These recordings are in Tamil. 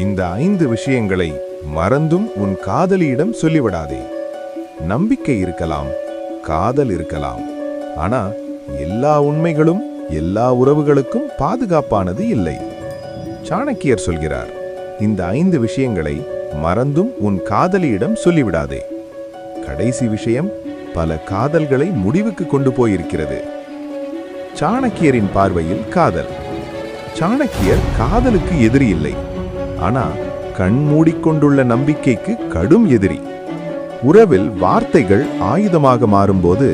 இந்த ஐந்து விஷயங்களை மறந்தும் உன் காதலியிடம் சொல்லிவிடாதே. நம்பிக்கை இருக்கலாம் காதல் இருக்கலாம். ஆனா எல்லா உண்மைகளும் எல்லா உறவுகளுக்கும் பாதுகாப்பானது இல்லை. சாணக்கியர் சொல்கிறார் இந்த ஐந்து விஷயங்களை மறந்தும் உன் காதலியிடம் சொல்லிவிடாதே. கடைசி விஷயம் பல காதல்களை முடிவுக்கு கொண்டு போயிருக்கிறது. சாணக்கியரின் பார்வையில் காதல். சாணக்கியர் காதலுக்கு எதிரி இல்லை. ஆனா கண் மூடிக்கொண்டுள்ள நம்பிக்கைக்கு கடும் எதிரி. உறவில் வார்த்தைகள் ஆயுதமாக மாறும்போது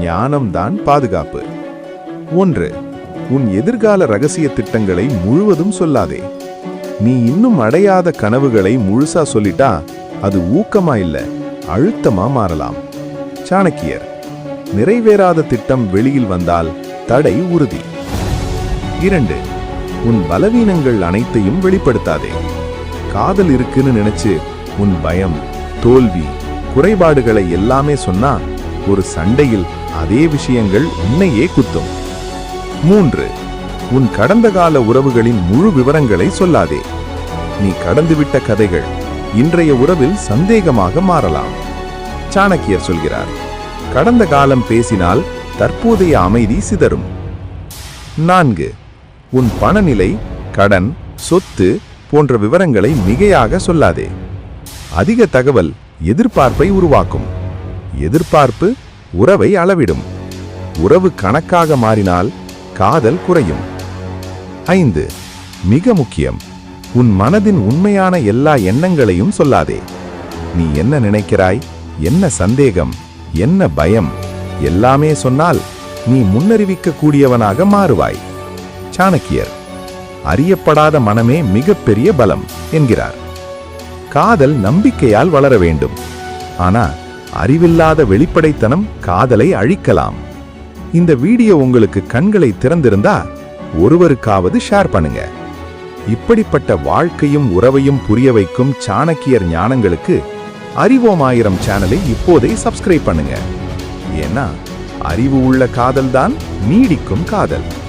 ஞானம்தான் பாதுகாப்பு. ஒன்று உன் எதிர்கால ரகசிய திட்டங்களை முழுவதும் சொல்லாதே. நீ இன்னும் அடையாத கனவுகளை முழுசா சொல்லிட்டா அது ஊக்கமா இல்ல அழுத்தமா மாறலாம். சாணக்கியர் நிறைவேறாத திட்டம் வெளியில் வந்தால் தடை உறுதி. இரண்டு உன் பலவீனங்கள் அனைத்தையும் வெளிப்படுத்தாதே. காதல் இருக்குன்னு நினைச்சு உன் பயம் தோல்வி குறைபாடுகளை எல்லாமே சொன்னா ஒரு சண்டையில் அதே விஷயங்கள் உன்னையே குத்தும். மூன்று உன் கடந்த கால உறவுகளின் முழு விவரங்களை சொல்லாதே. நீ கடந்துவிட்ட கதைகள் இன்றைய உறவில் சந்தேகமாக மாறலாம். சாணக்கியர் சொல்கிறார் கடந்த காலம் பேசினால் தற்போதைய அமைதி சிதறும். நான்கு உன் பணநிலை கடன் சொத்து போன்ற விவரங்களை மிகையாக சொல்லாதே. அதிக தகவல் எதிர்பார்ப்பை உருவாக்கும். எதிர்பார்ப்பு உறவை அளவிடும். உறவு கணக்காக மாறினால் காதல் குறையும். ஐந்து மிக முக்கியம். உன் மனதின் உண்மையான எல்லா எண்ணங்களையும் சொல்லாதே. நீ என்ன நினைக்கிறாய்? என்ன சந்தேகம்? என்ன பயம்? எல்லாமே சொன்னால் நீ முன்னறிவிக்க கூடியவனாக மாறுவாய். சாணக்கியர். அறியப்படாத மனமே மிகப்பெரிய பலம் என்கிறார். காதல் நம்பிக்கையால் வளர வேண்டும். ஆனா அறிவில்லாத வெளிப்படைத்தனம் காதலை அழிக்கலாம். இந்த வீடியோ உங்களுக்கு கண்களை திறந்திருந்தா ஒருவருக்காவது ஷேர் பண்ணுங்க. இப்படிப்பட்ட வாழ்க்கையும் உறவையும் புரிய வைக்கும் சாணக்கியர் ஞானங்களுக்கு அறிவோமாயிரம் சேனலை இப்போதே சப்ஸ்கிரைப் பண்ணுங்க. ஏன்னா அறிவு உள்ள காதல்தான் நீடிக்கும் காதல்.